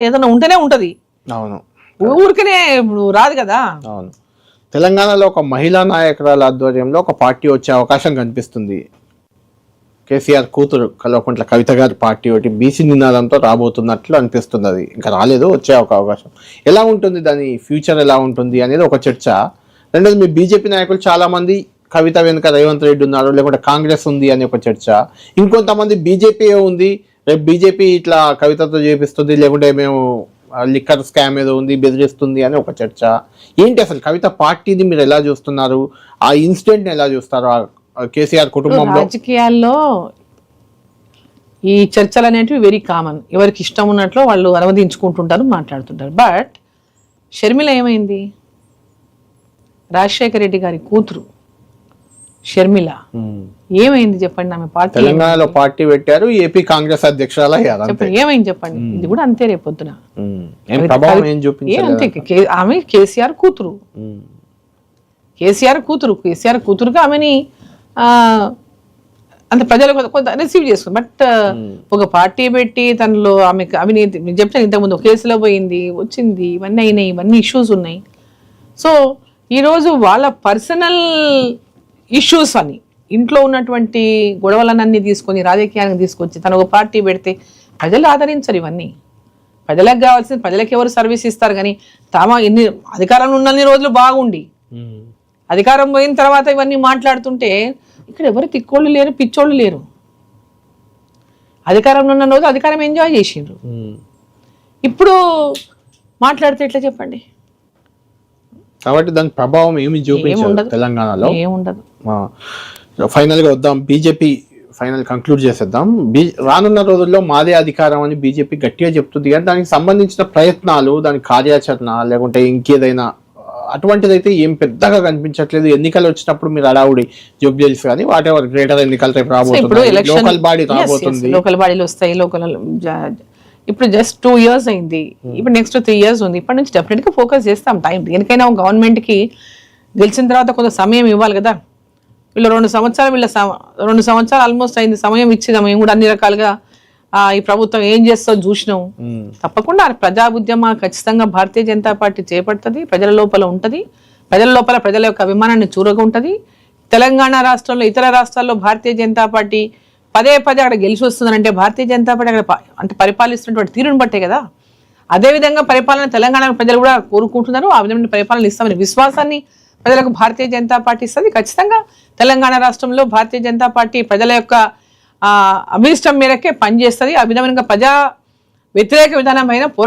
ఏదైనా ఉంటేనే ఉంటది. అవును. ఊరికనే ఇప్పుడు రాదు కదా. అవును. తెలంగాణలో ఒక మహిళా నాయకురాల ఆధ్వర్యంలో ఒక పార్టీ వచ్చే అవకాశం కనిపిస్తుంది. కేసీఆర్ కూతురు కల్వకుంట్ల కవిత గారి పార్టీ ఒకటి బీసీ నినాదంతో రాబోతున్నట్లు అనిపిస్తుంది అది. ఇంకా రాలేదు వచ్చే ఒక అవకాశం. ఎలా ఉంటుంది దాని ఫ్యూచర్ ఎలా ఉంటుంది అనేది ఒక చర్చ. రెండోది మీ బీజేపీ నాయకులు చాలా మంది కవిత వెనుక రేవంత్ రెడ్డి ఉన్నారు లేకుంటే కాంగ్రెస్ ఉంది అని ఒక చర్చ. ఇంకొంతమంది బీజేపీ ఉంది రేపు బీజేపీ ఇట్లా కవితతో చేపిస్తుంది లేకుంటే మేము లిక్కర్ స్కామ్ ఏదో ఉంది బెదిరిస్తుంది అని ఒక చర్చ. ఏంటి అసలు కవిత పార్టీని మీరు ఎలా చూస్తున్నారు? ఆ ఇన్సిడెంట్ ఎలా చూస్తారు? ఆ- కేసీఆర్ కుటుంబంలో? రాజకీయాల్లో ఈ చర్చలు అనేటివి వెరీ కామన్. ఎవరికి ఇష్టం ఉన్నట్లు వాళ్ళు అనువదించుకుంటుంటారు మాట్లాడుతుంటారు. బట్ షర్మిల ఏమైంది? రాజశేఖర రెడ్డి గారి కూతురు షర్మిల. ఏమైంది చెప్పండి ఆమె పార్టీ? తెలంగాణలో పార్టీ పెట్టారు ఏపీ కాంగ్రెస్ అధ్యక్షురాలు ఏమైంది చెప్పండి? ఇది కూడా అంతే రేపొద్దున. చూపించలేదు? అంతే ఆమె కేసీఆర్ కూతురు. కేసీఆర్ కూతురు కేసీఆర్ కూతురుగా ఆమెని ఆ, అంత ప్రజలు కొంత- రిసీవ్ చేసుకుంది బట్ ఒక పార్టీ పెట్టి తనలో ఆమెకు అవినీతి నేను చెప్పిన ఇంతకుముందు ఒక కేసులో పోయింది వచ్చింది ఇవన్నీ అయినాయి ఇవన్నీ ఇష్యూస్ ఉన్నాయి. సో ఈరోజు వాళ్ళ పర్సనల్ ఇష్యూస్ అని. ఇంట్లో ఉన్నటువంటి గొడవలనన్నీ తీసుకొని రాజకీయానికి తీసుకొచ్చి తను ఒక పార్టీ పెడితే ప్రజలు ఆదరించరు ఇవన్నీ. ప్రజలకు కావాల్సింది ప్రజలకు ఎవరు సర్వీస్ ఇస్తారు కానీ తామ ఎన్ని అధికారంలో ఉన్నన్ని రోజులు బాగుండి. అధికారం పోయిన తర్వాత ఇవన్నీ మాట్లాడుతుంటే ఇక్కడ ఎవరు తిక్కోళ్ళు లేరు పిచ్చోళ్ళు లేరు. అధికారంలో ఉన్న రోజు అధికారం ఎంజాయ్ చేసిండ్రు. ఇప్పుడు మాట్లాడితే ఎట్లా చెప్పండి? కాబట్టి దాని ప్రభావం ఏమి చూపించారు ఏముండదు. తెలంగాణలో. ఏముండదు. ఫైనల్గా వద్దాం. బీజేపీ ఫైనల్ కంక్లూడ్ చేసేద్దాం. బీ రానున్న రోజుల్లో మాదే అధికారం అని బీజేపీ గట్టిగా చెప్తుంది. కానీ దానికి సంబంధించిన ప్రయత్నాలు దాని కార్యాచరణ లేకుంటే ఇంకేదైనా అటువంటిది అయితే ఏం పెద్దగా కనిపించట్లేదు. ఎన్నికలు వచ్చినప్పుడు మీరు అడావుడి జోబ్జెల్స్ కానీ వాట్ ఎవర్ గ్రేటర్ ఎన్నికలు రేపు రాబోతుంది లోకల్ బాడీ రాబోతుంది. లోకల్ బాడీలు వస్తాయి. లోకల్ ఇప్పుడు జస్ట్ టూ ఇయర్స్ అయింది. ఇప్పుడు నెక్స్ట్ త్రీ ఇయర్స్ ఉంది. ఇప్పటి నుంచి డెఫినెట్గా ఫోకస్ చేస్తాం టైం దేనికైనా గవర్నమెంట్కి గెలిచిన తర్వాత కొంత సమయం ఇవ్వాలి కదా. వీళ్ళు రెండు సంవత్సరాలు వీళ్ళ రెండు సంవత్సరాలు ఆల్మోస్ట్ అయింది. సమయం ఇచ్చినాం మేము కూడా అన్ని రకాలుగా ఆ, ఈ ప్రభుత్వం ఏం చేస్తుందో చూసినాం. ఉమ్. తప్పకుండా ప్రజా ఉద్యమ ఖచ్చితంగా భారతీయ జనతా పార్టీ చేపడుతుంది ప్రజల లోపల ఉంటుంది. ప్రజల లోపల ప్రజల యొక్క అభిమానాన్ని చూరగుంటది. తెలంగాణ రాష్ట్రంలో ఇతర రాష్ట్రాల్లో భారతీయ జనతా పార్టీ పదే పదే అక్కడ గెలిచి వస్తుందంటే భారతీయ జనతా పార్టీ అక్కడ అంటే పరిపాలిస్తున్నటువంటి తీరును బట్టే కదా. అదేవిధంగా పరిపాలన తెలంగాణ ప్రజలు కూడా కోరుకుంటున్నారు. ఆ విధమైన పరిపాలన ఇస్తామని విశ్వాసాన్ని ప్రజలకు భారతీయ జనతా పార్టీ ఇస్తుంది. ఖచ్చితంగా తెలంగాణ రాష్ట్రంలో భారతీయ జనతా పార్టీ ప్రజల యొక్క అభిష్టం అభీష్టం మేరకే పనిచేస్తుంది. ఆ విధమైన ప్రజా వ్యతిరేక విధానమైన పోరాటం